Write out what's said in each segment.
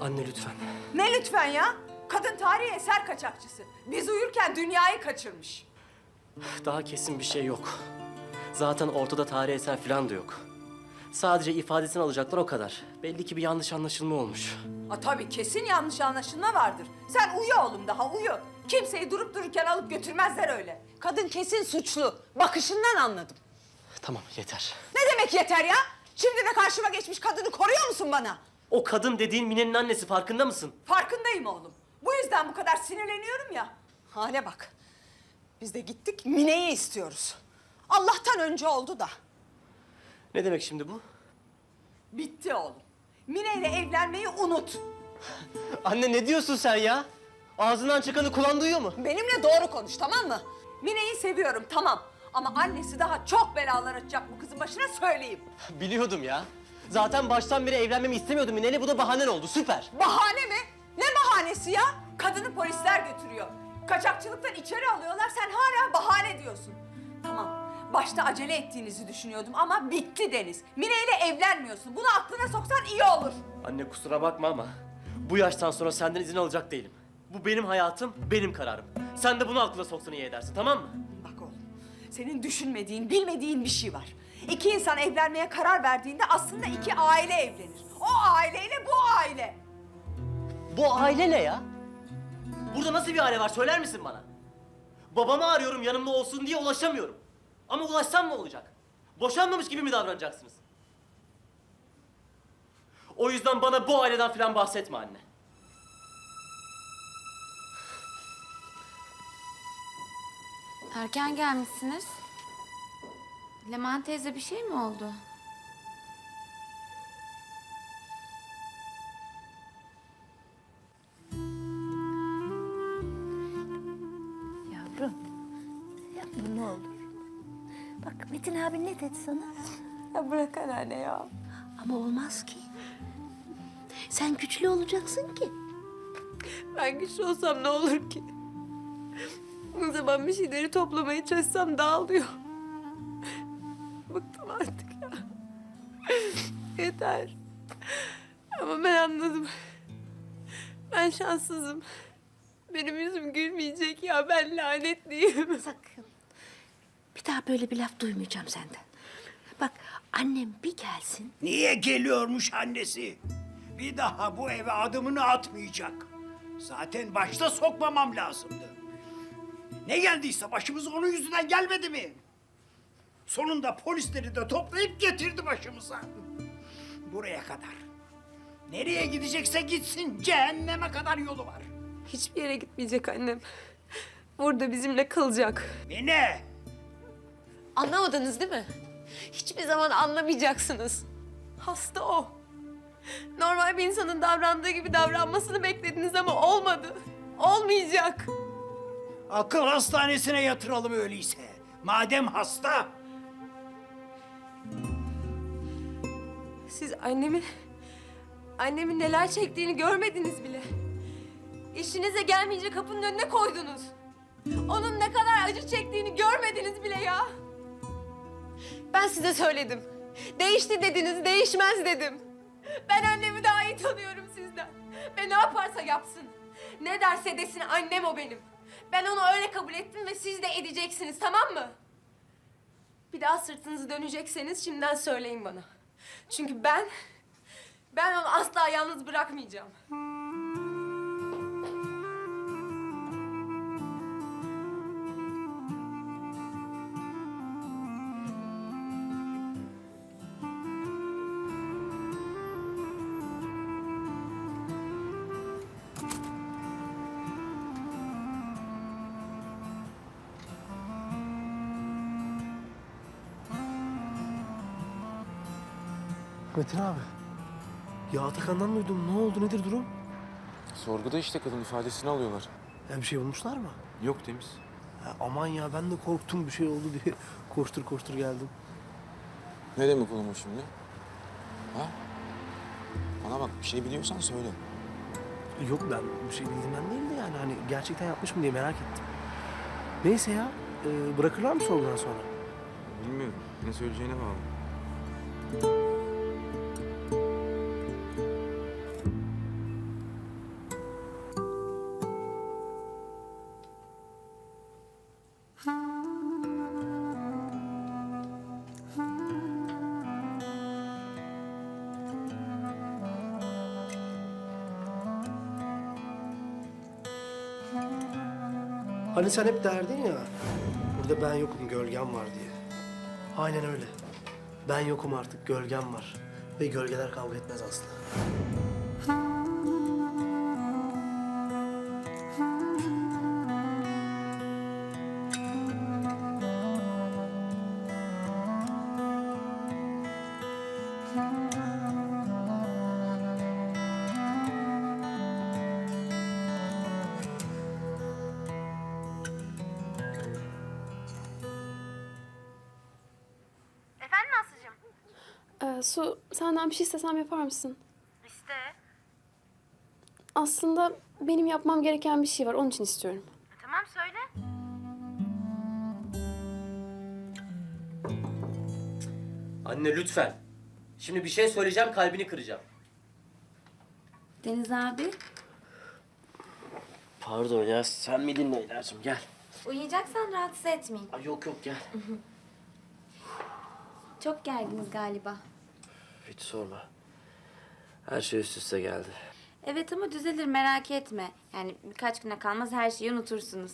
Anne lütfen. Ne lütfen ya? Kadın tarihi eser kaçakçısı. Biz uyurken dünyayı kaçırmış. Daha kesin bir şey yok. Zaten ortada tarih eser falan da yok. Sadece ifadesini alacaklar o kadar. Belli ki bir yanlış anlaşılma olmuş. Ha tabii kesin yanlış anlaşılma vardır. Sen uyu oğlum daha uyu. Kimseyi durup dururken alıp götürmezler öyle. Kadın kesin suçlu. Bakışından anladım. Tamam yeter. Ne demek yeter ya? Şimdi de karşıma geçmiş kadını koruyor musun bana? O kadın dediğin Mine'nin annesi farkında mısın? Farkındayım oğlum. Bu yüzden bu kadar sinirleniyorum ya. Hale bak. Biz de gittik Mine'yi istiyoruz. Allah'tan önce oldu da. Ne demek şimdi bu? Bitti oğlum. Mine ile evlenmeyi unut. Anne ne diyorsun sen ya? Ağzından çıkanı kulağın duyuyor mu? Benimle doğru konuş tamam mı? Mine'yi seviyorum tamam. Ama annesi daha çok belalar açacak bu kızın başına söyleyeyim. Biliyordum ya. Zaten baştan beri evlenmemi istemiyordum Mine'yle. Bu da bahanen oldu. Süper. Bahane mi? Ne bahanesi ya? Kadını polisler götürüyor. Kaçakçılıktan içeri alıyorlar sen hala bahane diyorsun. Tamam başta acele ettiğinizi düşünüyordum ama bitti Deniz. Mine ile evlenmiyorsun. Bunu aklına soksan iyi olur. Anne kusura bakma ama bu yaştan sonra senden izin alacak değilim. Bu benim hayatım, benim kararım. Sen de bunu aklına soksan iyi edersin tamam mı? Senin düşünmediğin, bilmediğin bir şey var. İki insan evlenmeye karar verdiğinde aslında iki aile evlenir. O aileyle bu aile. Bu aile ne ya? Burada nasıl bir aile var söyler misin bana? Babamı arıyorum yanımda olsun diye ulaşamıyorum. Ama ulaşsam ne olacak? Boşanmamış gibi mi davranacaksınız? O yüzden bana bu aileden falan bahsetme anne. Erken gelmişsiniz. Leman teyze bir şey mi oldu? Yavrum, yapma ne olur. Bak Metin abi ne dedi sana? Ya bırak anneanne ya. Ama olmaz ki. Sen güçlü olacaksın ki. Ben güçlü olsam ne olur ki? Ne zaman bir şeyleri toplamaya çalışsam dağılıyor. Bıktım artık ya. Yeter. Ama ben anladım. Ben şanssızım. Benim yüzüm gülmeyecek ya. Ben lanetliyim. Sakın. Bir daha böyle bir laf duymayacağım senden. Bak annem bir gelsin. Niye geliyormuş annesi? Bir daha bu eve adımını atmayacak. Zaten başta sokmamam lazımdı. Ne geldiyse başımıza onun yüzünden gelmedi mi? Sonunda polisleri de toplayıp getirdi başımıza. Buraya kadar. Nereye gidecekse gitsin cehenneme kadar yolu var. Hiçbir yere gitmeyecek annem. Burada bizimle kalacak. Mine! Anlamadınız değil mi? Hiçbir zaman anlamayacaksınız. Hasta o. Normal bir insanın davrandığı gibi davranmasını beklediniz ama olmadı. Olmayacak. Akıl hastanesine yatıralım öyleyse. Madem hasta. Siz annemin... Annemin neler çektiğini görmediniz bile. İşinize gelmeyince kapının önüne koydunuz. Onun ne kadar acı çektiğini görmediniz bile ya. Ben size söyledim. Değişti dediniz, değişmez dedim. Ben annemi daha iyi tanıyorum sizden. Ve ne yaparsa yapsın. Ne derse desin annem o benim. Ben onu öyle kabul ettim ve siz de edeceksiniz tamam mı? Bir daha sırtınızı dönecekseniz şimdiden söyleyin bana. Çünkü ben, ben onu asla yalnız bırakmayacağım. Metin abi. Ya Atakan'dan duydum. Ne oldu? Nedir durum? Sorguda işte kadın ifadesini alıyorlar. Ya bir şey bulmuşlar mı? Yok temiz. Ya aman ya ben de korktum bir şey oldu diye koştur koştur geldim. Ne demek oğlum o şimdi? Ha? Bana bak bir şey biliyorsan söyle. Yok ben bir şey bildiğimden değil de yani hani gerçekten yapmış mı diye merak ettim. Neyse ya e, bırakırlar mı sorgudan sonra? Bilmiyorum. Ne söyleyeceğine bağlı. Hani sen hep derdin ya, burada ben yokum, gölgem var diye. Aynen öyle. Ben yokum artık, gölgem var. Ve gölgeler kavga etmez asla. Su, senden bir şey istesem yapar mısın? İşte. Aslında benim yapmam gereken bir şey var, onun için istiyorum. Tamam söyle. Anne lütfen. Şimdi bir şey söyleyeceğim kalbini kıracağım. Deniz abi. Pardon ya sen miydin Leyla'cığım gel. Uyuyacaksan rahatsız etmeyin. Ay yok yok gel. Çok gerginiz galiba. Hiç sorma. Her şey üst üste geldi. Evet ama düzelir merak etme. Yani birkaç güne kalmaz her şeyi unutursunuz.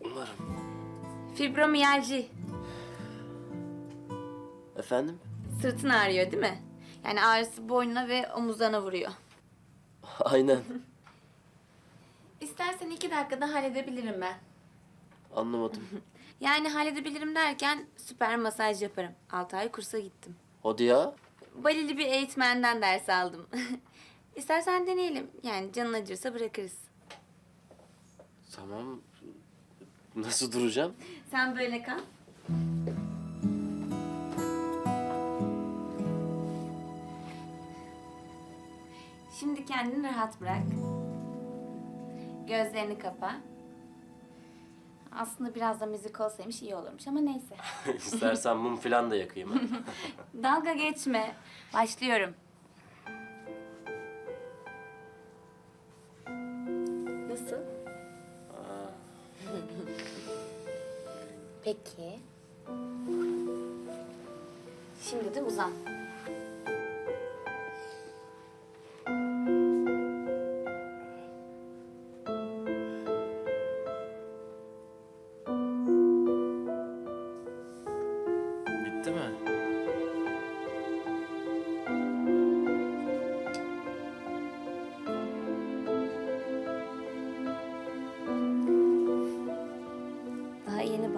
Umarım. Fibromiyalji. Efendim? Sırtın ağrıyor değil mi? Yani ağrısı boynuna ve omuzlarına vuruyor. Aynen. İstersen iki dakikada halledebilirim ben. Anlamadım. Yani halledebilirim derken süper masaj yaparım. Altı ay kursa gittim. Hadi ya. Balili bir eğitmenden ders aldım. İstersen deneyelim. Yani canın acırsa bırakırız. Tamam. Nasıl duracağım? Sen böyle kal. Şimdi kendini rahat bırak. Gözlerini kapa. Aslında biraz da müzik olsaymış iyi olurmuş ama neyse. İstersen mum falan da yakayım. ha. Dalga geçme. Başlıyorum. Nasıl? Peki. Şimdi de uzan.